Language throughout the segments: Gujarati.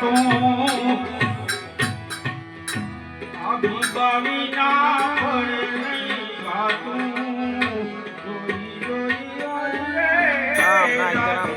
તું અભિભાવી ના પડે વાતું જોઈ જોઈ રામ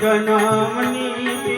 જનમની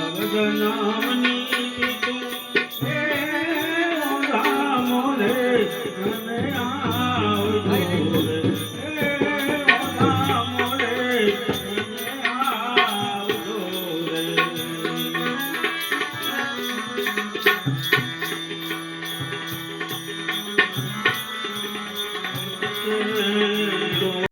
ભગનામની